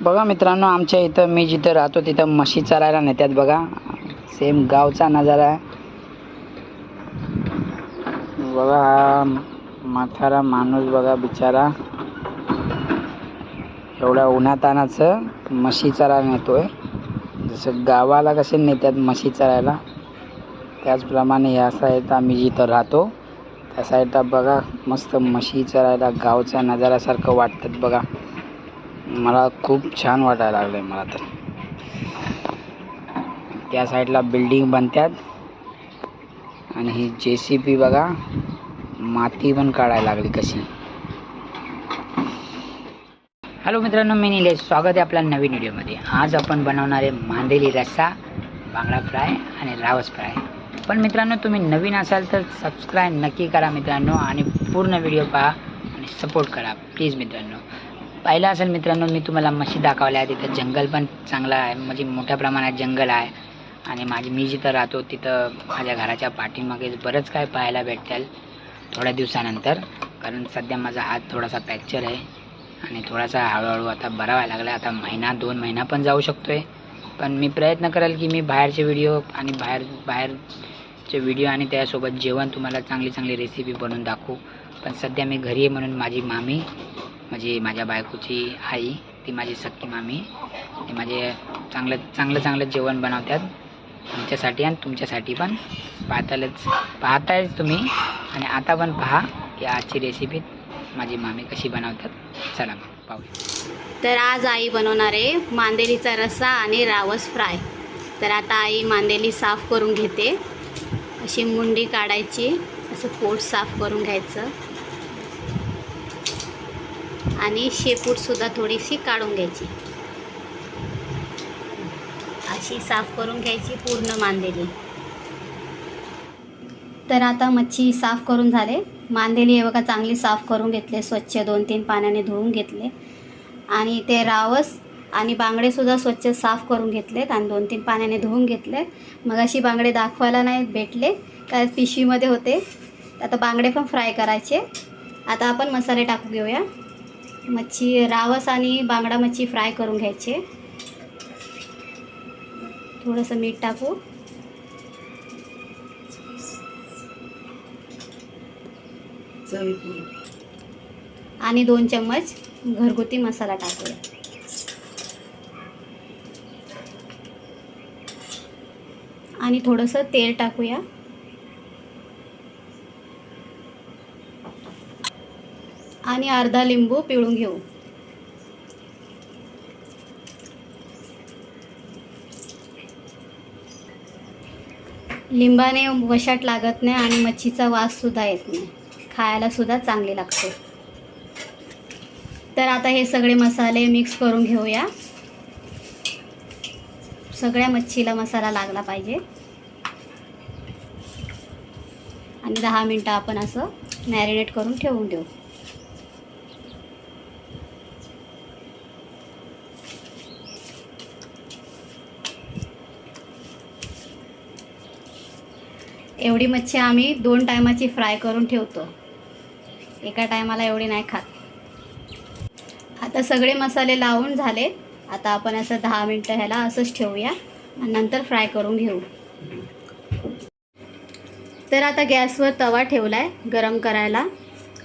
बघा मित्रांनो आमच्या इथं मी जिथं राहतो तिथं म्हशी चरायला नेतात बघा. सेम गावचा नजारा आहे. बघा हा म्हातारा माणूस बघा बिचारा. एवढ्या उन्हातानाचं म्हशी चरायला नेतोय. जसं गावाला कसे नेतात म्हशी चरायला त्याचप्रमाणे ह्या साईड आम्ही जिथं राहतो त्या साईडला बघा मस्त म्हशी चरायला गावच्या नजारासारखं वाटतात बघा. मला खूप छान वाटायला लागलं आहे मला तर. त्या साईडला बिल्डिंग बनतात आणि ही जे सी पी बघा माती पण काढायला लागली कशी. हॅलो मित्रांनो मी निलेश. स्वागत आहे आपल्या नवीन व्हिडिओमध्ये. आज आपण बनवणारे मांदेली रस्सा बांगडा फ्राय आणि रावस फ्राय. पण मित्रांनो तुम्ही नवीन असाल तर सबस्क्राईब नक्की करा मित्रांनो आणि पूर्ण व्हिडिओ पहा आणि सपोर्ट करा. प्लीज मित्रांनो. पाहिलं असेल मित्रांनो मी तुम्हाला म्हशी दाखवल्या आहे तिथं जंगल पण चांगलं आहे. म्हणजे मोठ्या प्रमाणात जंगल आहे. आणि माझी मी जिथं राहतो तिथं माझ्या घराच्या पाठीमागे बरंच काय पाहायला भेटेल थोड्या दिवसानंतर. कारण सध्या माझा हात थोडासा फ्रॅक्चर आहे. आणि थोडासा हळूहळू आता बरा व्हायला लागला आता महिना दोन महिना पण जाऊ शकतो आहे पण मी प्रयत्न करेल की मी बाहेरचे व्हिडिओ आणि बाहेर बाहेरचे व्हिडिओ आणि त्यासोबत जेवण तुम्हाला चांगली चांगली रेसिपी बनवून दाखवू. पण सध्या मी घरी आहे म्हणून माझी मामी म्हणजे माझ्या बायकोची आई ती माझी सख्खी मामी. ते माझे चांगलं चांगलं चांगलं जेवण बनवतात. तुमच्यासाठी आणि तुमच्यासाठी पण. पाहतालच पाहतायच तुम्ही. आणि आता पण पहा की आजची रेसिपी माझी मामी कशी बनवतात. चला मग पाहूया. तर आज आई बनवणार आहे मांदेलीचा रस्सा आणि रावस फ्राय. तर आता आई मांदेली साफ करून घेते. अशी मुंडी काढायची असं पोट साफ करून घ्यायचं. आणि शेपूटसुद्धा थोडीशी काढून घ्यायची. अशी साफ करून घ्यायची पूर्ण मांदेली. तर आता मच्छी साफ करून झाले. मांदेली हे बघा चांगली साफ करून घेतले स्वच्छ दोन तीन पाण्याने धुवून घेतले. आणि ते रावस आणि बांगडेसुद्धा स्वच्छ साफ करून घेतलेत आणि दोन तीन पाण्याने धुवून घेतले मग अशी बांगडे दाखवायला नाही भेटले काय पिशवीमध्ये होते. आता बांगडे पण फ्राय करायचे. आता आपण मसाले टाकू घेऊया. मच्छी रावस आणि बांगडा मच्छी फ्राय करून घ्यायचे. थोडंसं मीठ टाकू. आणि दोन चम्मच घरगुती मसाला टाकूया. आणि थोडंसं तेल टाकूया. आणि अर्धा लिंबू पिळून घेऊ. लिंबाने वशाट लागत नाही आणि मच्छीचा वाससुद्धा येत नाही. खायला सुद्धा चांगली लागते. तर आता हे सगळे मसाले मिक्स करून घेऊया. सगळ्या मच्छीला मसाला लागला पाहिजे. आणि दहा मिनटं आपण असं मॅरिनेट करून ठेवून देऊ. एवढी मच्छी आम्ही दोन टायमाची फ्राय करून ठेवतो. एका टायमाला एवढी नाही खात. आता सगळे मसाले लावून झाले. आता आपण असं दहा मिनटं ह्याला असंच ठेवूया आणि नंतर फ्राय करून घेऊ. तर आता गॅसवर तवा ठेवला आहे गरम करायला.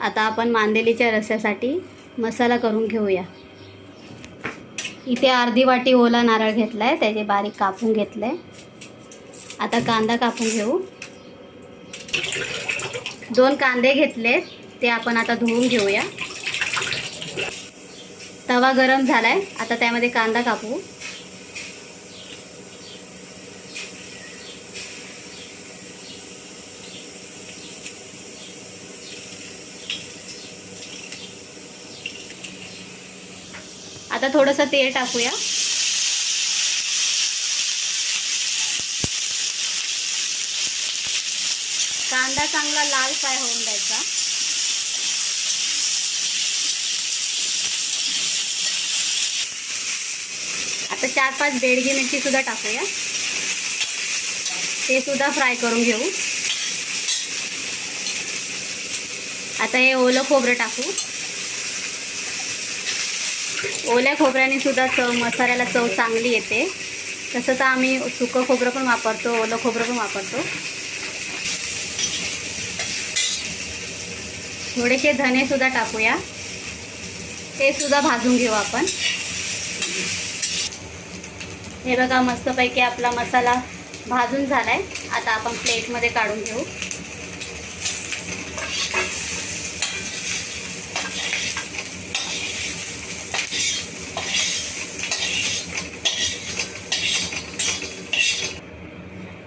आता आपण मांदेलीच्या रस्यासाठी मसाला करून घेऊया. इथे अर्धी वाटी ओला नारळ घेतला आहे त्याचे बारीक कापून घेतलं आहे आता कांदा कापून घेऊ. दोन कांदे घेतले ते आपण आता धुवून घेऊया. तवा गरम झालाय आता त्यामध्ये कांदा कापू. आता थोडंसं तेल टाकूया. कांदा चांगला लाल फ्राय होऊन द्यायचा. आता चार पाच बेडगी मिरची सुद्धा टाकूया. ते सुद्धा फ्राय करून घेऊ. आता हे ओलं खोबरं टाकू. ओल्या खोबऱ्याने सुद्धा चव मसाल्याला चव चांगली येते. तसं तर आम्ही सुकं खोबरं पण वापरतो ओलं खोबरं पण वापरतो. थोडेसे धनेसुद्धा टाकूया. ते सुद्धा भाजून घेऊ आपण. हे बघा मस्तपैकी आपला मसाला भाजून झाला आहे आता आपण प्लेटमध्ये काढून घेऊ.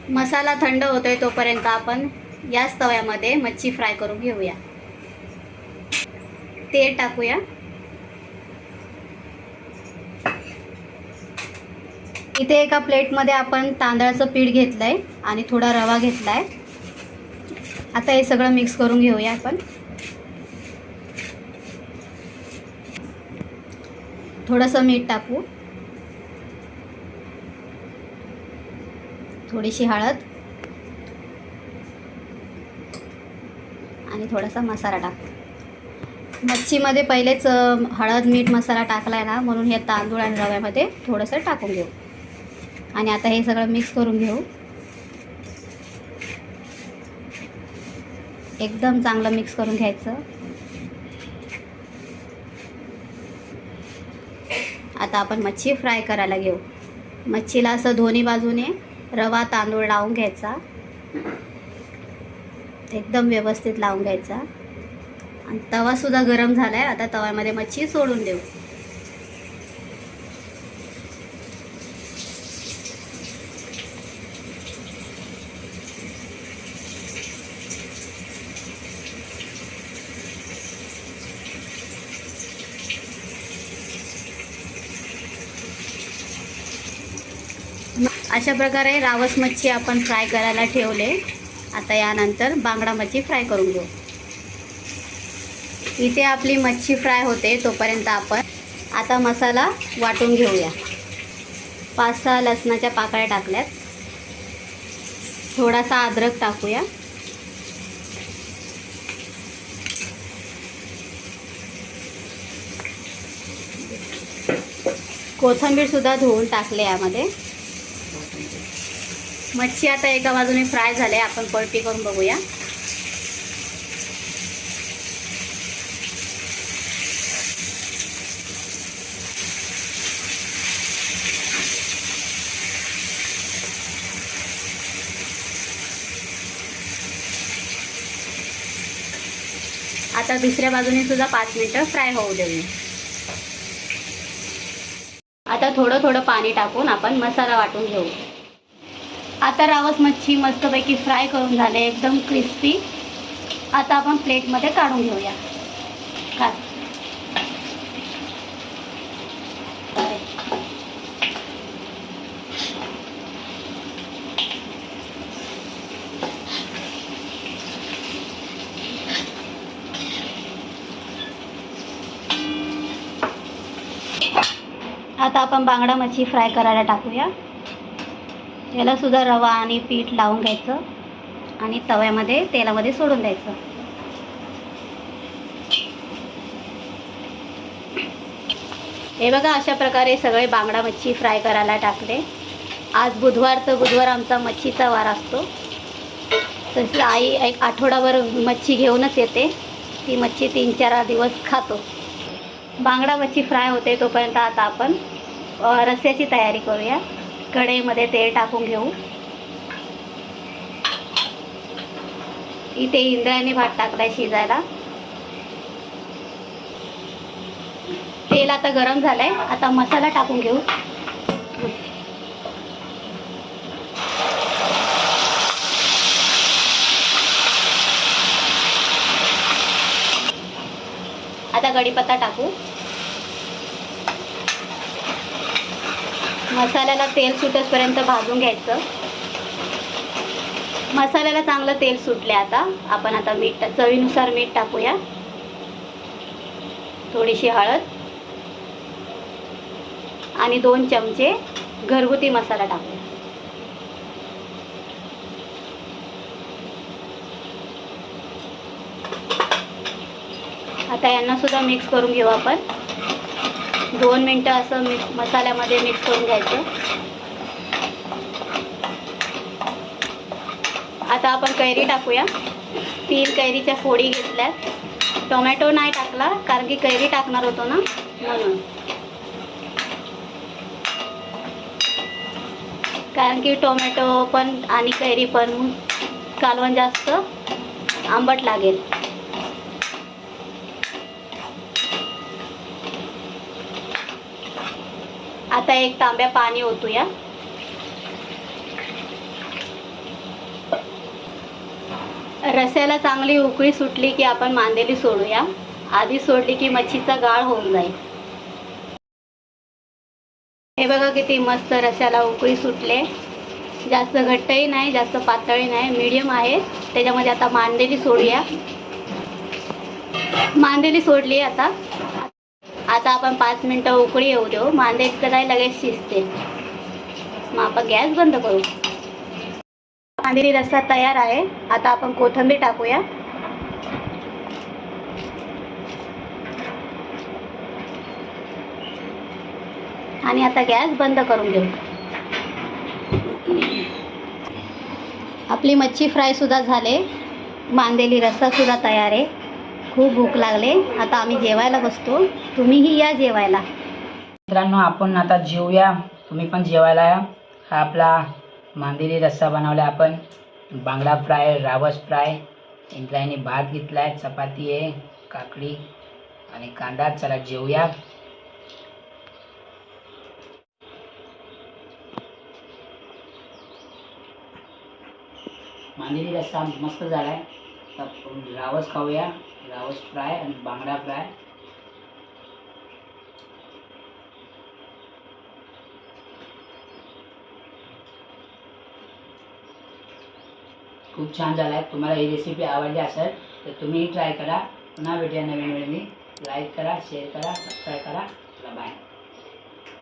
मसाला थंड होतोय तोपर्यंत आपण याच तव्यामध्ये मच्छी फ्राय करून घेऊया. तेल टाकूया. इथे एका प्लेटमध्ये आपण तांदळाचं पीठ घेतलंय आणि थोडा रवा घेतलाय. आता हे सगळं मिक्स करून घेऊया आपण. थोडंसं मीठ टाकू. थोडीशी हळद. आणि थोडासा मसाला टाकू. मच्छीमध्ये पहिलेच हळद मीठ मसाला टाकला आहे ना म्हणून हे तांदूळ आणि रव्यामध्ये थोडंसं टाकून घेऊ. आणि आता हे सगळं मिक्स करून घेऊ. एकदम चांगलं मिक्स करून घ्यायचं. आता आपण मच्छी फ्राय करायला घेऊ. मच्छीला असं दोन्ही बाजूने रवा तांदूळ लावून घ्यायचा. एकदम व्यवस्थित लावून घ्यायचा. आणि तवासुद्धा गरम झाला आहे आता तव्यामध्ये मच्छी सोडून देऊ. अशा प्रकारे रावस मच्छी आपण फ्राय करायला ठेवले. आता यानंतर बांगडा मच्छी फ्राय करून घेऊ. इथे आपली मच्छी फ्राय होते तोपर्यंत आपण आता मसाला वाटून घेऊया. पाच सहा लसणाच्या पाकळ्या टाकल्यात. थोडासा अद्रक टाकूया. कोथंबीरसुद्धा धुवून टाकले यामध्ये. मच्छी आता एका बाजूने फ्राय झाले आपण पलटी करून बघूया. आता दुसऱ्या बाजूने सुद्धा पाच मिनटं फ्राय होऊ देऊ आता थोडं थोडं पाणी टाकून आपण मसाला वाटून घेऊ. आता रावस मच्छी मस्तपैकी फ्राय करून झाले एकदम क्रिस्पी आता आपण प्लेटमध्ये काढून घेऊया. काढ. आता आपण बांगडा मच्छी फ्राय करायला टाकूया. याला सुद्धा रवा आणि पीठ लावून घ्यायचं आणि तव्यामध्ये तेलामध्ये सोडून द्यायचं. हे बघा अशा प्रकारे सगळे बांगडा मच्छी फ्राय करायला टाकले. आज बुधवार तर बुधवार आमचा मच्छीचा वार असतो. तशी आई एक आठवडाभर मच्छी घेऊनच येते. ती मच्छी तीन चार दिवस खातो. बांगडा मच्छी फ्राय होते तोपर्यंत आता आपण रस्स्याची तयारी करूया. कढईमध्ये तेल टाकून घेऊ. इथे इंद्रायणी भात टाकलाय शिजायला. तेल आता गरम झालंय. आता मसाला टाकून घेऊ. आता कढीपत्ता टाकू. मसाल्याला तेल सुटेपर्यंत भाजून घ्यायचं. मसाल्याला चांगलं तेल सुटले आता. आपण आता मीठ चवीनुसार मीठ टाकूया. थोडीशी हळद. आणि दोन चमचे घरगुती मसाला टाकूया. आता यांना सुद्धा मिक्स करून घेऊ आपण. दोन मिनटं असं मिक्स मसाल्यामध्ये मिक्स करून घ्यायचं. आता आपण कैरी टाकूया. तीन कैरीच्या फोडी घेतल्यात. टोमॅटो नाही टाकला कारण की कैरी टाकणार होतो ना म्हणून. कारण की टोमॅटो पण आणि कैरी पण कालवण जास्त आंबट लागेल. आता एक तांब्या पाणी ओतूया. रस्याला चांगली उकळी सुटली की आपण मांदेली सोडूया. आधी सोडली की मच्छीचा गाळ होऊन जाईल. हे बघा किती मस्त रस्याला उकळी सुटले. जास्त घट्टही नाही जास्त पातळही नाही मीडियम आहे. त्याच्यामध्ये आता मांदेली सोडूया. मांदेली सोडली आता. आता आपण पाच मिनटं उकळी येऊ देऊ. मांदे इतकं काय लगेच शिजते. मग आपण गॅस बंद करू. मांदेली रस्सा तयार आहे. आता आपण कोथिंबीर टाकूया. आणि आता गॅस बंद करून घेऊ. आपली मच्छी फ्राय सुद्धा झाले. मांदेली रस्सा सुद्धा तयार आहे. खूप भूक लागले. आता आम्ही जेवायला बसतो. तुम्हीही या जेवायला. मित्रांनो आपण आता जेवूया तुम्ही पण जेवायला या. हा आपला मांदेली रस्सा बनवला आपण. बांगडा फ्राय रावस फ्राय. इंद्रायणी भात घेतला आहे चपाती आहे काकडी आणि कांदा. चला जेवूया मांदेली रस्सा मस्त झाला आहे तर रावस खाऊया. रावस फ्राय आणि बांगडा फ्राय. खूप छान झाला आहे तुम्हाला ही रेसिपी आवडली असेल तर तुम्हीही ट्राय करा. पुन्हा भेटूया नवीन वेळी लाईक करा शेअर करा सबस्क्राईब करा. बाय